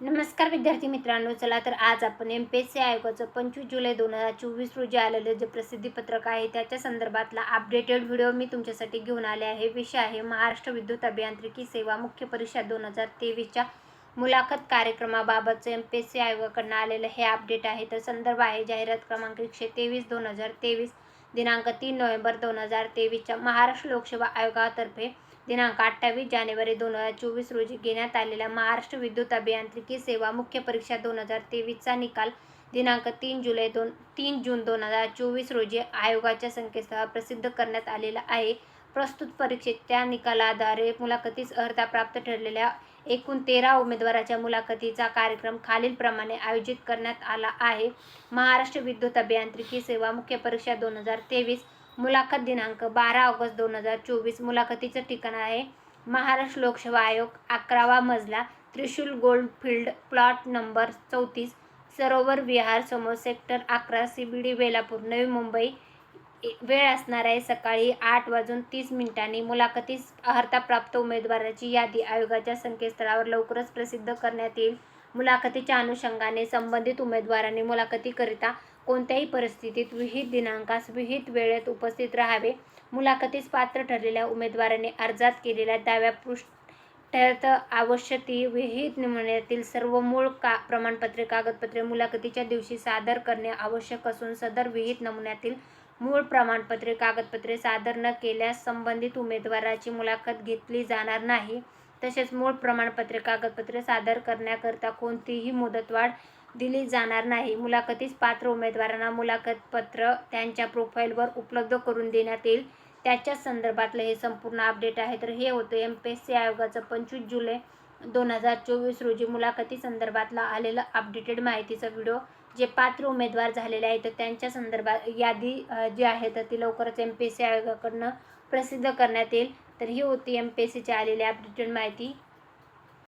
नमस्कार विद्यार्थी मित्रांनो चला तर आज आपण एम पी एस सी आयोगाचं पंचवीस जुलै दोन हजार चोवीस रोजी आलेलं जे प्रसिद्धीपत्रक आहे त्याच्या संदर्भातला अपडेटेड व्हिडिओ मी तुमच्यासाठी घेऊन आले आहे. विषय आहे महाराष्ट्र विद्युत अभियांत्रिकी सेवा मुख्य परीक्षा दोन हजार तेवीसच्या मुलाखत कार्यक्रमाबाबतचं. एम पी एस सी आयोगाकडनं आलेलं हे अपडेट आहे. तर संदर्भ आहे जाहिरात क्रमांक एकशे तेवीस दोन हजार तेवीस. दिनांक तीन नोव्हेंबर दोन हजार तेवीसच्या महाराष्ट्र लोकसेवा आयोगातर्फे दिनांक अठ्ठावीस जानेवारी दोन हजार चोवीस रोजी घेण्यात आलेल्या महाराष्ट्र विद्युत अभियांत्रिकी सेवा मुख्य परीक्षा दोन हजार तेवीसचा निकाल दिनांक तीन जुलै दोन तीन जून दोन हजार चोवीस रोजी आयोगाच्या संकेतस्थळावर प्रसिद्ध करण्यात आलेला आहे. प्रस्तुत परीक्षेच्या निकालाद्वारे मुलाखतीस अर्हता प्राप्त ठरलेल्या एकूण तेरा उमेदवाराच्या मुलाखतीचा कार्यक्रम खालीलप्रमाणे आयोजित करण्यात आला आहे. महाराष्ट्र विद्युत अभियांत्रिकी सेवा मुख्य परीक्षा दोन हजार तेवीस मुलाखत दिनांक बारा ऑगस्ट दोन हजार चोवीस मुलाखतीचं ठिकाण आहे महाराष्ट्र लोकसेवा आयोग अकरावा मजला Trishul gold field plot number चौतीस सरोवर विहार समोर सेक्टर अकरा C B D Belapur Navi Mumbai वेळ असणार आहे सकाळी आठ वाजून तीस मिनिटांनी. मुलाखतीस अर्हताप्राप्त उमेदवाराची यादी आयोगाच्या संकेतस्थळावर लवकरच प्रसिद्ध करण्यात येईल. मुलाखतीच्या अनुषंगाने संबंधित उमेदवारांनी मुलाखतीकरिता कोणत्याही परिस्थितीत विहित दिनांकास विहित वेळेत उपस्थित राहावे. मुलाखतीस पात्र ठरलेल्या उमेदवारांनी अर्जात केलेल्या दाव्या पृष्ठ आवश्यक ती विहित नमुन्यातील सर्व मूळ का प्रमाणपत्रे कागदपत्रे मुलाखतीच्या दिवशी सादर करणे आवश्यक असून सदर विहित नमुन्यातील मूळ प्रमाणपत्रे कागदपत्रे सादर न केल्यास संबंधित उमेदवाराची मुलाखत घेतली जाणार नाही. तसेच मूळ प्रमाणपत्रे कागदपत्रे सादर करण्याकरता कोणतीही मुदतवाढ दिली जाणार नाही. मुलाखतीस पात्र उमेदवारांना मुलाखतपत्र त्यांच्या प्रोफाईलवर उपलब्ध करून देण्यात येईल. त्याच्याच संदर्भातलं हे संपूर्ण अपडेट आहे. तर हे होतं एम पी एस सी आयोगाचं पंचवीस जुलै दोन हजार चोवीस रोजी मुलाखती संदर्भातला आलेलं अपडेटेड माहितीचा व्हिडिओ जे पात्र उमेदवार झालेले आहेत तर त्यांच्या संदर्भात यादी जी आहे तर ती लवकरच एम पी एस सी आयोगाकडनं प्रसिद्ध करण्यात येईल. तर ही होती एम पी एस सीच्या आलेली अपडेटेड माहिती.